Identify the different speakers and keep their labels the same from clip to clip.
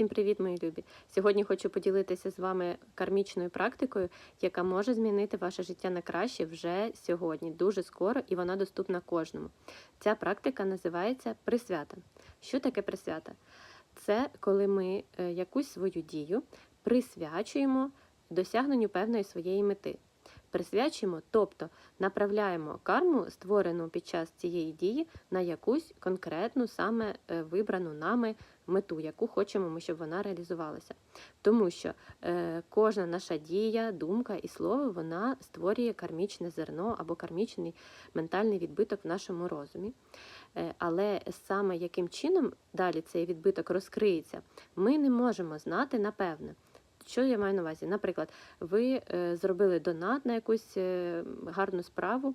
Speaker 1: Всім привіт, мої любі! Сьогодні хочу поділитися з вами кармічною практикою, яка може змінити ваше життя на краще вже сьогодні, дуже скоро, і вона доступна кожному. Ця практика називається присвята. Що таке присвята? Це коли ми е, якусь свою дію присвячуємо досягненню певної своєї мети. Присвячуємо, тобто направляємо карму, створену під час цієї дії, на якусь конкретну, саме е, вибрану нами мету, яку хочемо ми, щоб вона реалізувалася. Тому що е, кожна наша дія, думка і слово вона створює кармічне зерно або кармічний ментальний відбиток в нашому розумі. Е, але саме яким чином далі цей відбиток розкриється, ми не можемо знати напевне. Що я маю на увазі? Наприклад, ви е, зробили донат на якусь е, гарну справу,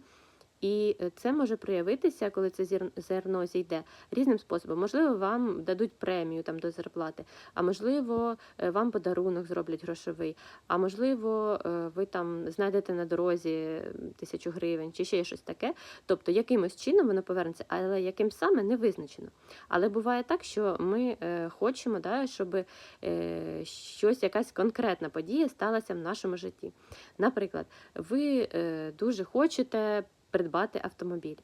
Speaker 1: і е, це може проявитися, коли це зерно зійде різним способом. Можливо, вам дадуть премію там до зарплати, а можливо, е, вам подарунок зроблять грошовий, а можливо, е, ви там знайдете на дорозі тисячу гривень чи ще щось таке. Тобто, якимось чином воно повернеться, але яким саме не визначено. Але буває так, що ми хочемо, да, щоб щось, якась конкретна подія сталася в нашому житті. Наприклад, ви дуже хочете придбати автомобіль.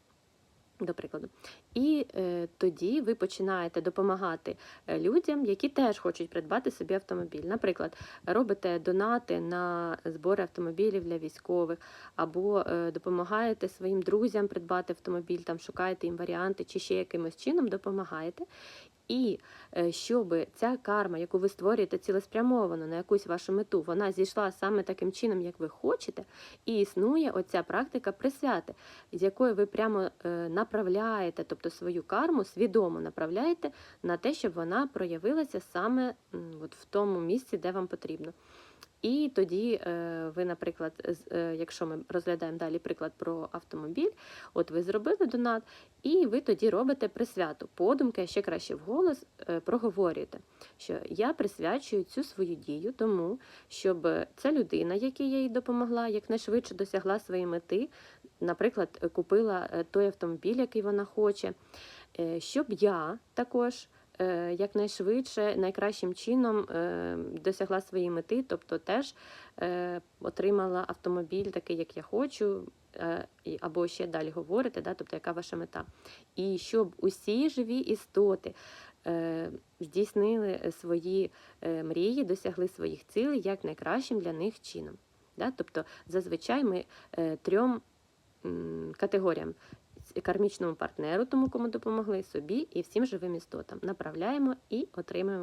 Speaker 1: До прикладу, і е, тоді ви починаєте допомагати е, людям, які теж хочуть придбати собі автомобіль. Наприклад, робите донати на збори автомобілів для військових, або е, допомагаєте своїм друзям придбати автомобіль, там шукаєте їм варіанти, чи ще якимось чином допомагаєте. І е, щоб ця карма, яку ви створюєте цілеспрямовано на якусь вашу мету, вона зійшла саме таким чином, як ви хочете, і існує оця практика присвяти, з якою ви прямо е, направляєте, тобто свою карму свідомо направляєте на те, щоб вона проявилася саме от в тому місці, де вам потрібно. І тоді е, ви, наприклад, е, якщо ми розглядаємо далі приклад про автомобіль, от ви зробили донат, і ви тоді робите присвяту подумки, ще краще вголос е, проговорюєте, що я присвячую цю свою дію тому, щоб ця людина, якій я їй допомогла, якнайшвидше досягла своєї мети, наприклад, купила той автомобіль, який вона хоче, щоб я також. Е, Якнайшвидше, найкращим чином е, досягла своєї мети, тобто теж е, отримала автомобіль такий, як я хочу, або ще далі говорите, да, тобто яка ваша мета. І щоб усі живі істоти здійснили свої мрії, досягли своїх цілей як найкращим для них чином. Тобто зазвичай ми трьом категоріям кармічному партнеру, тому кому допомогли собі і всім живим істотам направляємо і отримуємо.